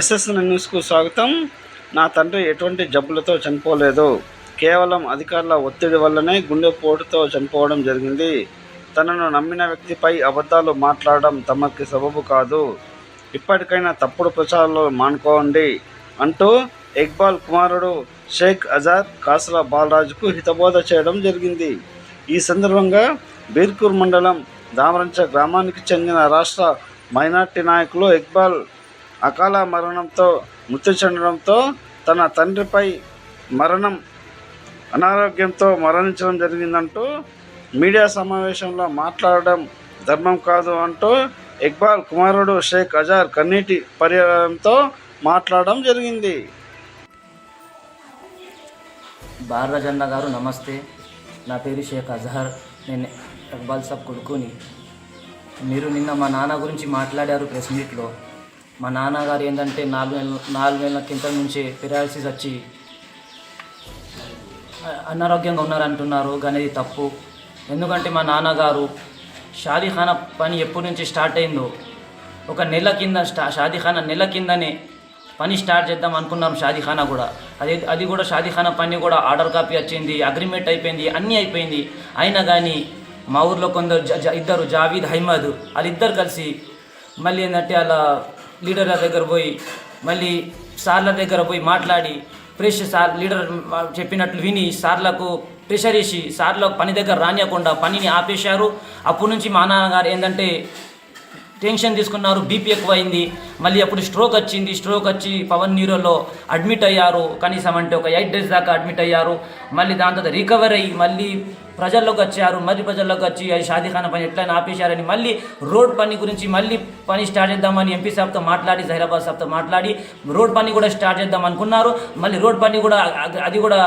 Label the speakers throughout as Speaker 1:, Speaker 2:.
Speaker 1: SSN న్యూస్కు స్వాగతం. నా తండ్రి ఎటువంటి జబ్బులతో చనిపోలేదు. కేవలం అధికారుల ఒత్తిడి వల్లనే గుండెపోటుతో చనిపోవడం జరిగింది. తనను నమ్మిన వ్యక్తిపై అబద్ధాలు మాట్లాడడం తమకి సబబు కాదు. ఇప్పటికైనా తప్పుడు ప్రచారాలు మానుకోండి అంటూ ఇక్బాల్ కుమారుడు షేక్ అజార్ కాసుల బాలరాజుకు హితబోధ చేయడం జరిగింది. ఈ సందర్భంగా బీర్కూర్ మండలం దామరంచ గ్రామానికి చెందిన రాష్ట్ర మైనార్టీ నాయకులు ఇక్బాల్ అకాల మరణంతో మృతి చెందడంతో తన తండ్రిపై మరణం అనారోగ్యంతో మరణించడం జరిగిందంటూ మీడియా సమావేశంలో మాట్లాడడం ధర్మం కాదు అంటూ ఇక్బాల్ కుమారుడు షేక్ అజార్ కన్నీటి పర్యాయంతో మాట్లాడడం జరిగింది.
Speaker 2: బాలరాజన్న గారు నమస్తే. నా పేరు షేక్ అజహర్ నేను ఇక్బాల్ సాబ్ కొడుకుని. మీరు నిన్న మా నాన్న గురించి మాట్లాడారు ప్రెస్ మీట్లో. మా నాన్నగారు ఏంటంటే నాలుగు నెలల నాలుగు నెలల కింద నుంచి పిరాలసిస్ వచ్చి అనారోగ్యంగా ఉన్నారంటున్నారు కానీ ఇది తప్పు. ఎందుకంటే మా నాన్నగారు షాదీఖానా పని ఎప్పటి నుంచి స్టార్ట్ అయిందో ఒక నెల కింద స్టా షాదీఖానా నెల కిందనే పని స్టార్ట్ చేద్దాం అనుకున్నాం షాదీఖానా కూడా. అది అది కూడా షాదీఖానా పని కూడా ఆర్డర్ కాపీ వచ్చింది అగ్రిమెంట్ అయిపోయింది అన్నీ అయిపోయింది. అయినా కానీ మా ఊర్లో కొందరు ఇద్దరు జావీద్ హైమద్ వాళ్ళిద్దరు కలిసి మళ్ళీ ఏంటంటే అలా లీడర్ల దగ్గర పోయి మళ్ళీ సార్ల దగ్గర పోయి మాట్లాడి ప్రెష్ సార్ లీడర్ చెప్పినట్లు విని సార్లకు ప్రెషర్ వేసి సార్లకు పని దగ్గర రానియకుండా పనిని ఆపేశారు. అప్పటి నుంచి మా నాన్నగారు ఏంటంటే టెన్షన్ తీసుకున్నారు బీపీ ఎక్కువైంది. మళ్ళీ అప్పుడు స్ట్రోక్ వచ్చింది స్ట్రోక్ వచ్చి పవన్ న్యూరోలో అడ్మిట్ అయ్యారు. కనీసం అంటే ఒక ఎయిట్ డేస్ దాకా అడ్మిట్ అయ్యారు. మళ్ళీ దాని తర్వాత రికవర్ అయ్యి మళ్ళీ ప్రజల్లోకి వచ్చారు. మళ్ళీ ప్రజల్లోకి వచ్చి అది షాదీఖానా పని ఎట్లయినా ఆపేశారని మళ్ళీ రోడ్ పని గురించి మళ్ళీ పని స్టార్ట్ చేద్దామని ఎంపీ సాబ్తో మాట్లాడి జహీరాబాద్ సాబ్తో మాట్లాడి రోడ్ పని కూడా స్టార్ట్ చేద్దాం అనుకున్నారు. మళ్ళీ రోడ్ పని కూడా అది కూడా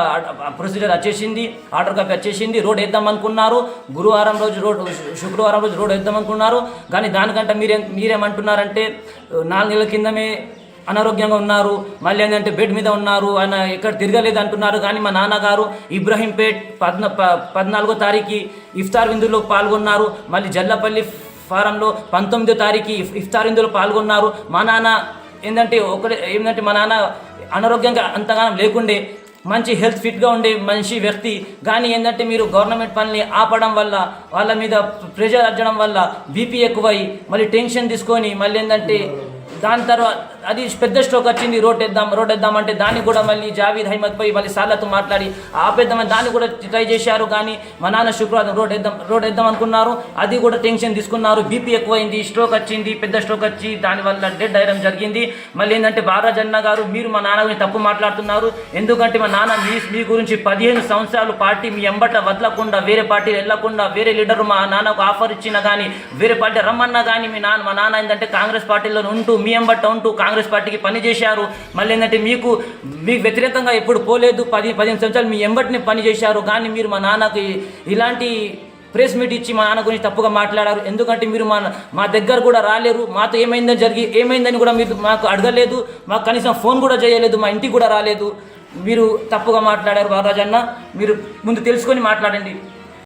Speaker 2: ప్రొసీజర్ వచ్చేసింది. ఆర్డర్ కాపీ వచ్చేసింది. రోడ్ వేద్దాం అనుకున్నారు. గురువారం రోజు రోడ్ శుక్రవారం రోజు రోడ్ వేద్దాం అనుకున్నారు. కానీ దానికంటే మీరే మీరేమంటున్నారంటే నాలుగు నెలల కిందమే అనారోగ్యంగా ఉన్నారు. మళ్ళీ ఏంటంటే బెడ్ మీద ఉన్నారు. ఆయన ఎక్కడ తిరగలేదు అంటున్నారు. కానీ మా నాన్నగారు ఇబ్రహీంపేట్ పద్న ప- పద్నాలుగో తారీఖు ఇఫ్తార్ విందులో పాల్గొన్నారు. మళ్ళీ జల్లపల్లి ఫారంలో పంతొమ్మిదో తారీఖు ఇఫ్తార్ విందులో పాల్గొన్నారు. మా నాన్న ఏంటంటే ఒకటి ఏంటంటే మా నాన్న అనారోగ్యంగా అంతగానం లేకుండే మంచి హెల్త్ ఫిట్గా ఉండే మనిషి వ్యక్తి. కానీ ఏంటంటే మీరు గవర్నమెంట్ పనిని ఆపడం వల్ల వాళ్ళ మీద ప్రెషర్ అచ్చడం వల్ల బీపీ ఎక్కువై మళ్ళీ టెన్షన్ తీసుకొని మళ్ళీ ఏంటంటే దాని తర్వాత అది పెద్ద స్ట్రోక్ వచ్చింది రోడ్ వేద్దాం రోడ్ వేద్దామంటే దాన్ని కూడా మళ్ళీ జావీద్ హైమద్ పోయి మళ్ళీ సార్లతో మాట్లాడి ఆపేద్దామని దాన్ని కూడా ట్రై చేశారు కానీ మా నాన్న శుక్రవారం రోడ్ వేద్దాం రోడ్ వేద్దాం అనుకున్నారు. అది కూడా టెన్షన్ తీసుకున్నారు. బీపీ ఎక్కువైంది స్ట్రోక్ వచ్చింది పెద్ద స్ట్రోక్ వచ్చి దానివల్ల డెడ్ అయ్యడం జరిగింది. మళ్ళీ ఏంటంటే బారాజన్న గారు మీరు మా నాన్న గురించి తప్పు మాట్లాడుతున్నారు. ఎందుకంటే మా నాన్న మీ మీ గురించి పదిహేను సంవత్సరాలు పార్టీ మీ ఎంబట వదలకుండా వేరే పార్టీ వెళ్ళకుండా వేరే లీడర్ మా నాన్నకు ఆఫర్ ఇచ్చినా కానీ వేరే పార్టీ రమ్మన్నా కానీ మీ నాన్న మా నాన్న ఏంటంటే కాంగ్రెస్ పార్టీలో ఉంటూ మీ ఎంబట ఉంటూ కాంగ్రెస్ పార్టీకి పనిచేశారు మళ్ళీ ఏంటంటే మీకు మీకు వ్యతిరేకంగా ఎప్పుడు పోలేదు. పది పదిహేను సంవత్సరాలు మీ ఎంబటిని పనిచేశారు కానీ మీరు మా నాన్నకి ఇలాంటి ప్రెస్ మీట్ ఇచ్చి మా నాన్న గురించి తప్పుగా మాట్లాడారు. ఎందుకంటే మీరు మా మా దగ్గర కూడా రాలేరు. మాతో ఏమైందని జరిగి ఏమైందని కూడా మీరు మాకు అడగలేదు. మాకు కనీసం ఫోన్ కూడా చేయలేదు. మా ఇంటికి కూడా రాలేదు. మీరు తప్పుగా మాట్లాడారు బాలరాజన్న మీరు ముందు తెలుసుకొని మాట్లాడండి.